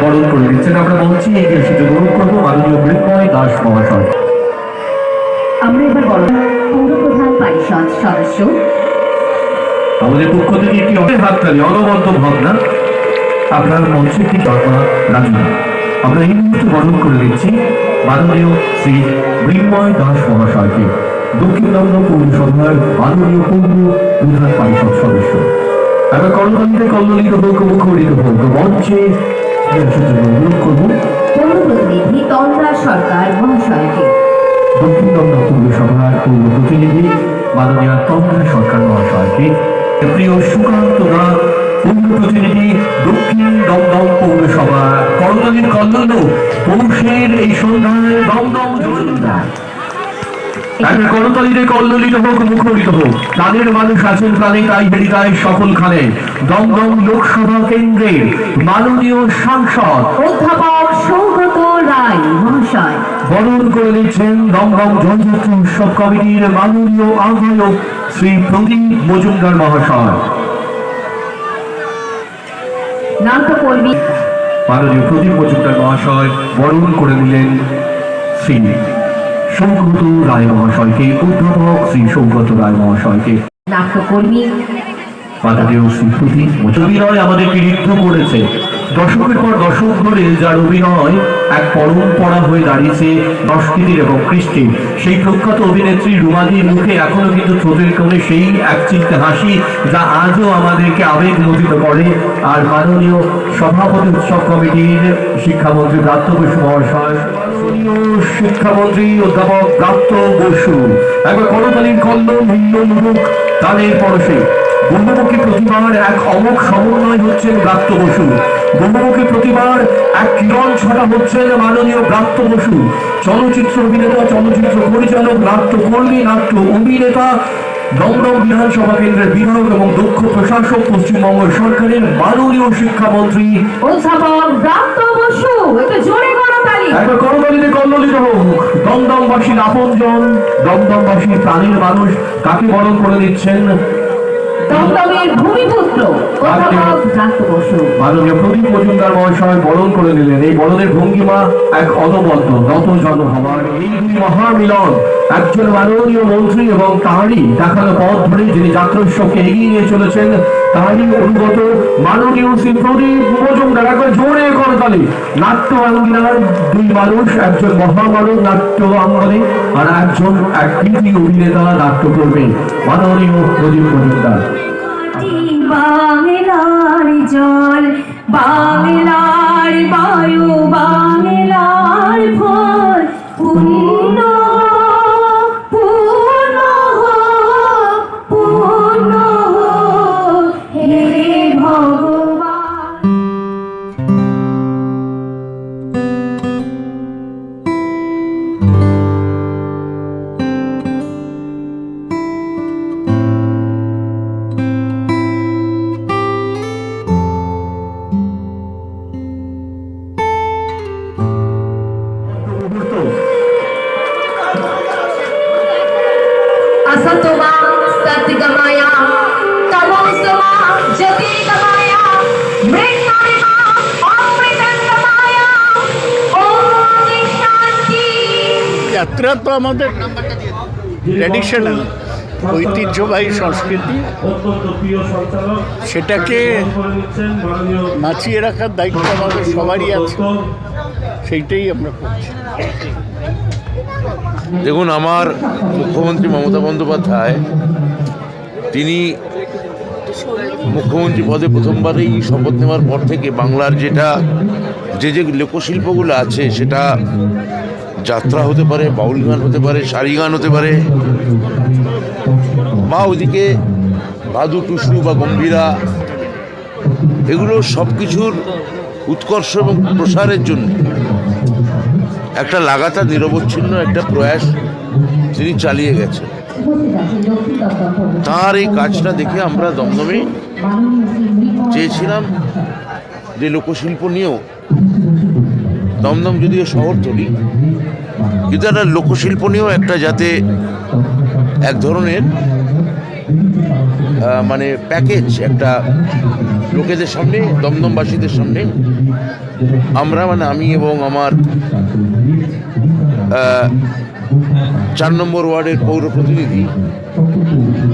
বরণ আমরা মঞ্চে এগিয়ে এসে গ্রহণ করব মাননীয় মৃন্ময় দাস মহাশয় আমরা এবার বড় পৌর প্রধান পরিষদ আমাদের পক্ষ থেকে একটি অনেক হাততালি অনবদ্য ভাবনা, আপনার মঞ্চে একটি দরকার রাখুন আমরা এই মুহূর্তে বরণ করে দিচ্ছি মাননীয় শ্রী মৃন্ময় দাস মহাশয়কে দক্ষিণ দমদম পৌরসভার মাননীয় পৌর প্রধান পরিষদ সদস্য। আমরা কর্মকাণ্ডে কল্লিত হোক মুখরিত হোক মঞ্চে অনুরোধ করব। তন্দ্রা সরকার মহাশয়কে দক্ষিণ দমদম পৌরসভার পৌর প্রতিনিধি মাননীয় তন্দ্রা সরকার মহাশয়কে প্রিয় সুকান্ত নাথ পৌর প্রতিনিধি দক্ষিণ দমদম পৌরসভা করতালির পৌষের এই সন্ধ্যায় দমদম জলদার একটা করতালিতে কল্লিত হোক মুখরিত হোক তাদের মানুষ আছেন প্রাণে তাই হেরিতায় সকল খানে। দমদম লোকসভা কেন্দ্রের মাননীয় সাংসদ অধ্যাপক সৌগত রায় মহাশয়। বরণ করে নিচ্ছেন দমদম জনযাত্রা উৎসব কমিটির মাননীয় আহ্বায়ক শ্রী প্রদীপ মজুমদার মহাশয়। মাননীয় প্রদীপ মজুমদার মহাশয় বরণ করে নিলেন শ্রী সৌগত রায় মহাশয়কে অধ্যাপক শ্রী সৌগত রায় মহাশয়কে নাট্যকর্মী। মাননীয় শ্রী অভিনয় আমাদেরকে ঋদ্ধ করেছে। দশকের পর দশক ধরে যার অভিনয় এক পরম্পরা হয়ে দাঁড়িয়েছে সংস্কৃতির এবং কৃষ্টির। সেই প্রখ্যাত অভিনেত্রী রুমাদির মুখে এখনও কিন্তু ঠোঁটের কোণে সেই এক চিন্তা হাসি যা আজও আমাদেরকে আবেগ মোচিত করে। আর মাননীয় সভাপতি উৎসব কমিটির শিক্ষামন্ত্রী ব্রাত্য বসু মহাশয় মাননীয় শিক্ষামন্ত্রী অধ্যাপক ব্রাত্য বসু। একবার করতালির কল্ল ভিন্ন মুখ তানের পরশে। বহুমুখী প্রতিভার এক অমোঘ সমন্বয় হচ্ছেন ব্রাত্য বসু। বহুমুখী প্রতিভার এক কিরণ ছটা হচ্ছেন মাননীয় ব্রাত্য বসু। চলচ্চিত্র অভিনেতা, চলচ্চিত্র পরিচালক, নাট্য কর্মী, নাট্য অভিনেতা দমদম বিধানসভা কেন্দ্রের বিধায়ক এবং দক্ষ প্রশাসক, পশ্চিমবঙ্গ সরকারের মাননীয় শিক্ষামন্ত্রী। অধ্যাপক ব্রাত্য বসু জোরে করো তালি একবার করতালিতে কল্লিত হোক দমদমবাসীর আপনজন দমদমবাসীর প্রাণীর মানুষ কাকে বরণ করে দিচ্ছেন দমদমের মাননীয় প্রদীপ মজুমদার মহাশয় বরণ করে নিলেন। এই বরণের ভঙ্গিমা এক অনবদ্য নত জন হওয়ার এই দুই মহামিলন একজন মাননীয় মন্ত্রী এবং তাঁরই দেখানো পথ ধরে যিনি যাত্রা এগিয়ে নিয়ে চলেছেন তারই অনুগত মাননীয় শ্রী প্রদীপ মজুমদার। একবার জোরে করতালি নাট্য আঙ্গিনার দুই মানুষ একজন মহামানব নাট্য আঙ্গনে আর একজন এক অভিনেতা নাট্যকর্মী মাননীয় প্রদীপ মজুমদার। বাংলার জল বাংলার বায়ু বাংলার ফল তো আমাদের ট্র্যাডিশনাল ঐতিহ্যবাহী সংস্কৃতি। সেটাকে বাঁচিয়ে রাখার দায়িত্ব আমাদের সবারই আছে। সেইটাই আমরা করছি। দেখুন, আমার মুখ্যমন্ত্রী মমতা বন্দ্যোপাধ্যায়, তিনি মুখ্যমন্ত্রী পদে প্রথমবারেই শপথ নেওয়ার পর থেকে বাংলার যেটা, যে যে লোকশিল্পগুলো আছে সেটা যাত্রা হতে পারে, বাউল গান হতে পারে, শাড়ি গান হতে পারে, বা ওইদিকে ভাদু টুসু বা গম্ভীরা, এগুলো সব কিছুর উৎকর্ষ এবং প্রসারের জন্য একটা লাগাতার নিরবচ্ছিন্ন একটা প্রয়াস তিনি চালিয়ে গেছেন। তার এই কাজটা দেখে আমরা দমদমে চেয়েছিলাম যে লোকশিল্প নিয়েও দমদম যদিও শহর তৈরি কিন্তু একটা লোকশিল্প নিয়েও একটা যাতে এক ধরনের মানে প্যাকেজ একটা লোকেদের সামনে, দমদমবাসীদের সামনে আমরা মানে আমি এবং আমার চার নম্বর ওয়ার্ডের পৌর প্রতিনিধি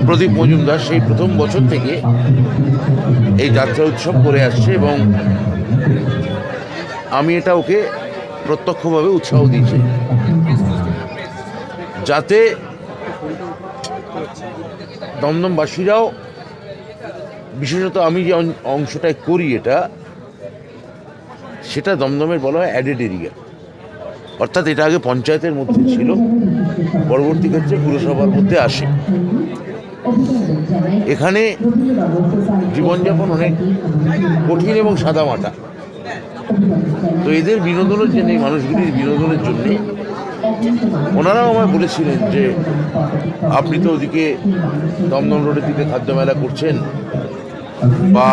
প্রদীপ মজুমদার সেই প্রথম বছর থেকে এই যাত্রা উৎসব করে আসছে এবং আমি এটা ওকে প্রত্যক্ষভাবে উৎসাহ দিয়েছি। যাতে দমদমবাসীরাও, বিশেষত আমি যে অংশটায় করি এটা, সেটা দমদমের বলা হয় অ্যাডেড এরিয়া। অর্থাৎ এটা আগে পঞ্চায়েতের মধ্যে ছিল, পরবর্তী ক্ষেত্রে পুরসভার মধ্যে আসে। এখানে জীবনযাপন অনেক কঠিন এবং সাদামাটা। তো এদের বিনোদনের জন্য, এই মানুষগুলির বিনোদনের জন্যে ওনারাও আমায় বলেছিলেন যে, আপনি তো ওদিকে দমদম রোডের দিকে খাদ্য মেলা করছেন বা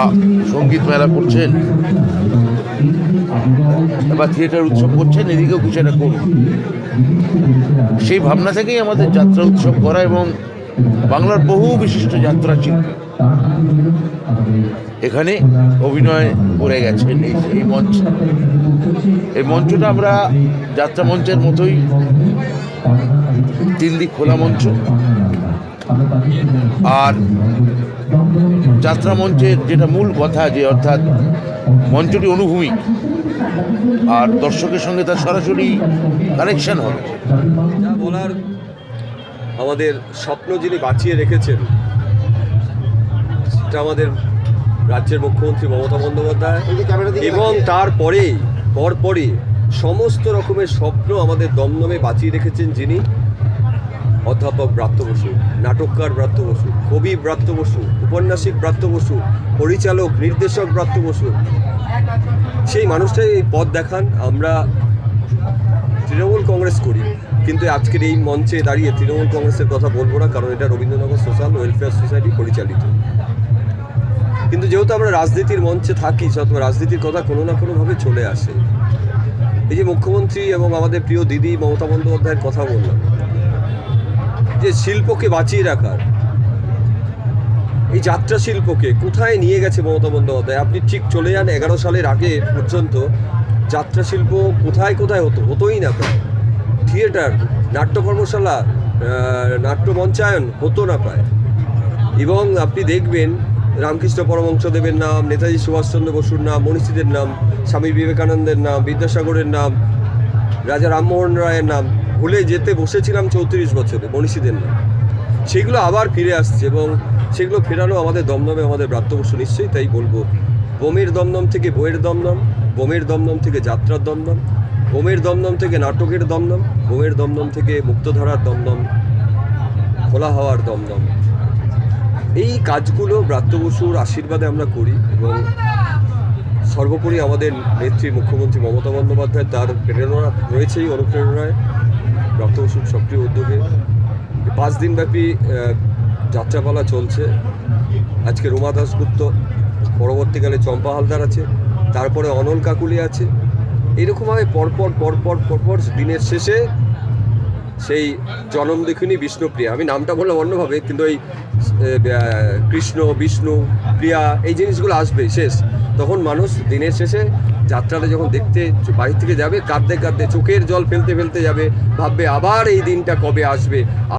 সংগীত মেলা করছেন বা থিয়েটার উৎসব করছেন, এদিকেও কিছু একটা করুন। সেই ভাবনা থেকেই আমাদের যাত্রা উৎসব করা এবং বাংলার বহু বিশিষ্ট যাত্রা শিল্পী এখানে অভিনয় করে গেছেন এই এই মঞ্চ। এই মঞ্চটা আমরা যাত্রা মঞ্চের মতোই তিন দিক খোলা মঞ্চ। আর যাত্রা মঞ্চের যেটা মূল কথা যে অর্থাৎ মঞ্চটি অনুভূমিক। আর দর্শকের সঙ্গে তার সরাসরি কানেকশন হবে। যা বলার আমাদের স্বপ্ন যিনি বাঁচিয়ে রেখেছেন সেটা আমাদের রাজ্যের মুখ্যমন্ত্রী মমতা বন্দ্যোপাধ্যায় এবং তারপরে পরপরই সমস্ত রকমের স্বপ্ন আমাদের দমদমে বাঁচিয়ে রেখেছেন যিনি অধ্যাপক ব্রাত্য বসু নাটককার ব্রাত্য বসু কবি ব্রাত্য বসু উপন্যাসিক ব্রাত্য বসু পরিচালক নির্দেশক ব্রাত্য বসু সেই মানুষটাই এই পথ দেখান, আমরা তৃণমূল কংগ্রেস করি। কিন্তু আজকের এই মঞ্চে দাঁড়িয়ে তৃণমূল কংগ্রেসের কথা বলব না, কারণ এটা রবীন্দ্রনগর সোশ্যাল ওয়েলফেয়ার সোসাইটি পরিচালিত। কিন্তু যেহেতু আমরা রাজনীতির মঞ্চে থাকি সেহেতু রাজনীতির কথা কোনো না কোনোভাবে চলে আসে। এই যে মুখ্যমন্ত্রী এবং আমাদের প্রিয় দিদি মমতা বন্দ্যোপাধ্যায়ের কথা বললাম, যে শিল্পকে বাঁচিয়ে রাখার এই যাত্রা শিল্পকে কোথায় নিয়ে গেছে মমতা বন্দ্যোপাধ্যায়? আপনি ঠিক চলে যান এগারো সালের আগে পর্যন্ত। যাত্রা শিল্প কোথায় কোথায় হতো? হতোই না প্রায়। থিয়েটার, নাট্য কর্মশালা নাট্য মঞ্চায়ন হতো না প্রায়। এবং আপনি দেখবেন রামকৃষ্ণ পরমংসদেবের নাম, নেতাজি সুভাষচন্দ্র বসুর নাম, মনীষীদের নাম, স্বামী বিবেকানন্দের নাম, বিদ্যাসাগরের নাম, রাজা রামমোহন রায়ের নাম। ভুলে যেতে বসেছিলাম চৌত্রিশ বছরে মনীষীদের নাম। সেগুলো আবার ফিরে আসছে এবং সেগুলো ফেরানো আমাদের দমদমে আমাদের ব্রাত্য বসু নিশ্চয়ই তাই বলব। বোমের দমদম থেকে বইয়ের দমদম, বোমের দমদম থেকে যাত্রার দমদম, বোমের দমদম থেকে নাটকের দমদম, বোমের দমদম থেকে মুক্তধারার দমদম, খোলা হওয়ার দমদম। এই কাজগুলো ব্রাত্য বসুর আশীর্বাদে আমরা করি এবং সর্বোপরি আমাদের নেত্রী মুখ্যমন্ত্রী মমতা বন্দ্যোপাধ্যায় তার প্রেরণা রয়েছেই অনুপ্রেরণায় ব্রাত্য বসুর সক্রিয় উদ্যোগে। পাঁচ দিনব্যাপী যাত্রাপালা চলছে। আজকে রুমা দাসগুপ্ত পরবর্তীকালে চম্পা হালদার আছে, তারপরে অনল কাকুলি আছে। এইরকমভাবে পরপর পরপর পরপর দিনের শেষে সেই জনম দেখিনি বিষ্ণুপ্রিয়া। আমি নামটা বললাম অন্যভাবে, কিন্তু ওই কৃষ্ণ, বিষ্ণু, প্রিয়া, এই জিনিসগুলো আসবে, শেষ। তখন মানুষ দিনের শেষে যাত্রাটা যখন দেখতে বাড়ির থেকে যাবে, কাঁদতে কাঁদতে চোখের জল ফেলতে ফেলতে যাবে, ভাববে আবার এই দিনটা কবে আসবে।